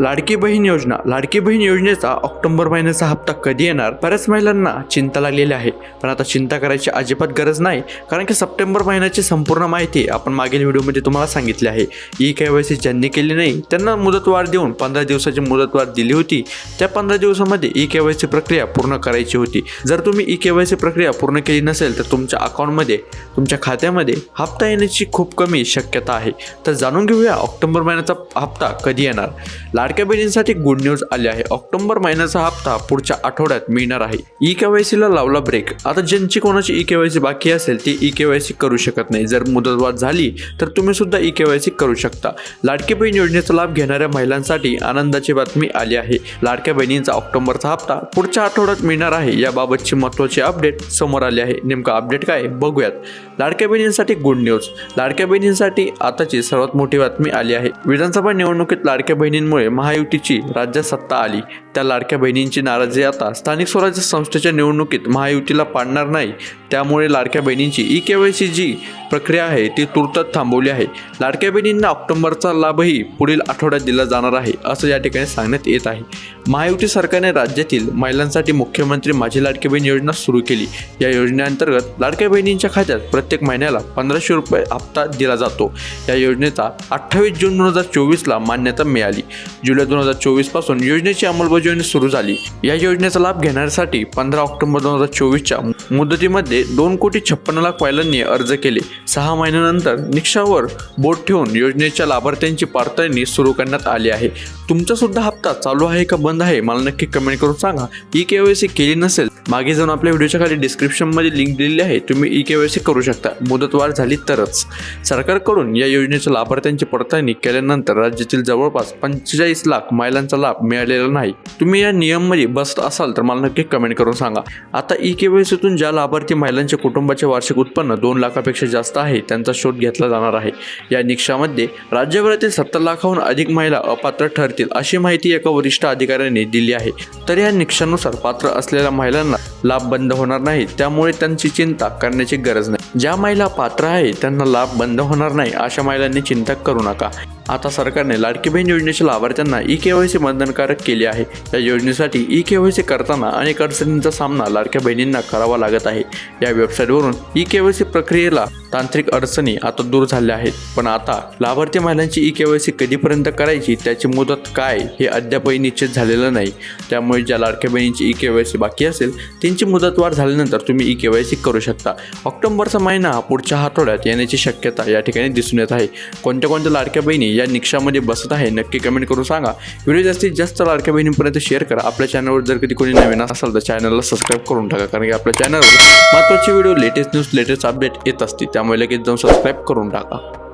लाडकी बहीण योजना. लाडकी बहीण योजनेचा ऑक्टोबर महिन्याचा हप्ता कधी येणार? बऱ्याच महिलांना चिंता लागलेली आहे. पण आता चिंता करायची अजिबात गरज नाही कारण की सप्टेंबर महिन्याची संपूर्ण माहिती आपण मागील व्हिडिओमध्ये तुम्हाला सांगितली आहे. ई के वाय सी ज्यांनी केली नाही त्यांना मुदतवाढ देऊन पंधरा दिवसाची मुदतवाढ दिली होती. त्या पंधरा दिवसामध्ये ई के वाय सी प्रक्रिया पूर्ण करायची होती. जर तुम्ही ई के वाय सी प्रक्रिया पूर्ण केली नसेल तर तुमच्या अकाउंटमध्ये तुमच्या खात्यामध्ये हप्ता येण्याची खूप कमी शक्यता आहे. तर जाणून घेऊया ऑक्टोबर महिन्याचा हप्ता कधी येणार? लाडक्या बहिणींसाठी गुड न्यूज आली आहे. ऑक्टोबर महिन्याचा हप्ता पुढच्या आठवड्यात मिळणार आहे. ई केवायसीला लावला ब्रेक आता ज्यांची कोणाची ई केवायसी बाकी असेल ती ई केवायसी करू शकत नाही. जर मुदतवाढ झाली तर तुम्ही सुद्धा ई केवायसी करू शकता. लाडकी बहीण योजनेचा लाभ घेणाऱ्या महिलांसाठी आनंदाची बातमी आली आहे. लाडक्या बहिणींचा ऑक्टोबरचा हप्ता पुढच्या आठवड्यात मिळणार आहे. याबाबतची महत्त्वाची अपडेट समोर आली आहे. नेमकं अपडेट काय बघूयात. लाडक्या बहिणींसाठी गुड न्यूज लाडक्या बहिणींसाठी आताची सर्वात मोठी बातमी आली आहे. विधानसभा निवडणुकीत लाडक्या बहिणींमुळे महायुतीची राज्यात सत्ता आली. त्या लाडक्या बहिणींची नाराजी आता स्थानिक स्वराज्य संस्थेच्या निवडणुकीत महायुतीला पाडणार नाही. त्यामुळे लाडक्या बहिणींची ई केवायसी जी प्रक्रिया आहे ती तुर्तच थांबवली आहे. लाडक्या बहिणींना ऑक्टोबरचा लाभही पुढील आठवड्यात दिला जाणार आहे असं या ठिकाणी सांगण्यात येत आहे. महायुती सरकारने राज्यातील महिलांसाठी मुख्यमंत्री माझी लाडकी बहीण योजना सुरू केली. या योजनेअंतर्गत लाडक्या बहिणींच्या खात्यात प्रत्येक महिन्याला पंधराशे रुपये हप्ता दिला जातो. या योजनेचा अठ्ठावीस जून दोन हजार चोवीसला मान्यता मिळाली. जुलै दोन हजार चोवीसपासून योजनेची अंमलबजावणी सुरू झाली. या योजनेचा लाभ घेण्यासाठी पंधरा ऑक्टोबर दोन हजार चोवीसच्या मुदतीमध्ये दोन कोटी छप्पन्न लाख महिलांनी अर्ज केले. सहा महिन्यानंतर निक्षावर बोट ठेवून योजनेच्या लाभार्थ्यांची पडताळणी सुरू करण्यात आली आहे. तुमचा सुद्धा हप्ता चालू आहे का बंद आहे मला नक्की कमेंट करून सांगा. ई के वाय सी केली नसेल मागे जाऊन आपल्या व्हिडिओच्या खाली डिस्क्रिप्शनमध्ये लिंक दिलेली आहे तुम्ही ई के वाय सी करू शकता. मुदतवाढ झाली तरच. सरकारकडून या योजनेच्या लाभार्थ्यांची पडताळणी केल्यानंतर राज्यातील जवळपास पंचेचाळीस लाख महिलांचा लाभ मिळालेला नाही. तुम्ही या नियममध्ये बसत असाल तर मला नक्की कमेंट करून सांगा. आता ई केवायसीतून ज्या लाभार्थी महिलांच्या कुटुंबाचे वार्षिक उत्पन्न दोन लाखापेक्षा जास्त आहे त्यांचा शोध घेतला जाणार आहे. या निकषामध्ये राज्यभरातील सत्तर लाखाहून अधिक महिला अपात्र ठरतील अशी माहिती एका वरिष्ठ अधिकाऱ्याने दिली आहे. तर या निकषानुसार पात्र असलेल्या महिलांना लाभ बंद होणार नाही त्यामुळे त्यांची चिंता करण्याची गरज नाही. ज्या महिला पात्र आहे त्यांना लाभ बंद होणार नाही अशा महिलांनी चिंता करू नका. आता सरकारने लाडकी बहीण योजनेच्या लाभार्थ्यांना ई के वाय सी बंधनकारक केले आहे. या योजनेसाठी ई के वाय सी करताना अनेक अडचणींचा सामना लाडक्या बहिणींना करावा लागत आहे. या वेबसाईटवरून ई के वाय सी प्रक्रियेला तांत्रिक अडचणी आता दूर झाल्या आहेत. पण आता लाभार्थी महिलांची ई के वाय सी कधीपर्यंत करायची त्याची मुदत काय हे अद्यापही निश्चित झालेलं नाही. त्यामुळे ज्या लाडक्या बहिणींची ई के वाय सी बाकी असेल त्यांची मुदतवाढ झाल्यानंतर तुम्ही ई के वाय सी करू शकता. ऑक्टोबरचा महिना पुढच्या आठवड्यात येण्याची शक्यता या ठिकाणी दिसून येत आहे. कोणत्या कोणत्या लाडक्या बहिणी या निकषामध्ये बसत आहे नक्की कमेंट करून सांगा. व्हिडिओ जास्तीत जास्त लाडक्या बहिणींपर्यंत शेअर करा. आपल्या चॅनलवर जर कधी कोणी नवीन असाल तर चॅनलला सबस्क्राईब करून टाका कारण की आपल्या चॅनलवर महत्त्वाचे video latest news latest update येत असते त्यामुळे लगेच जाऊन सबस्क्राईब करून टाका.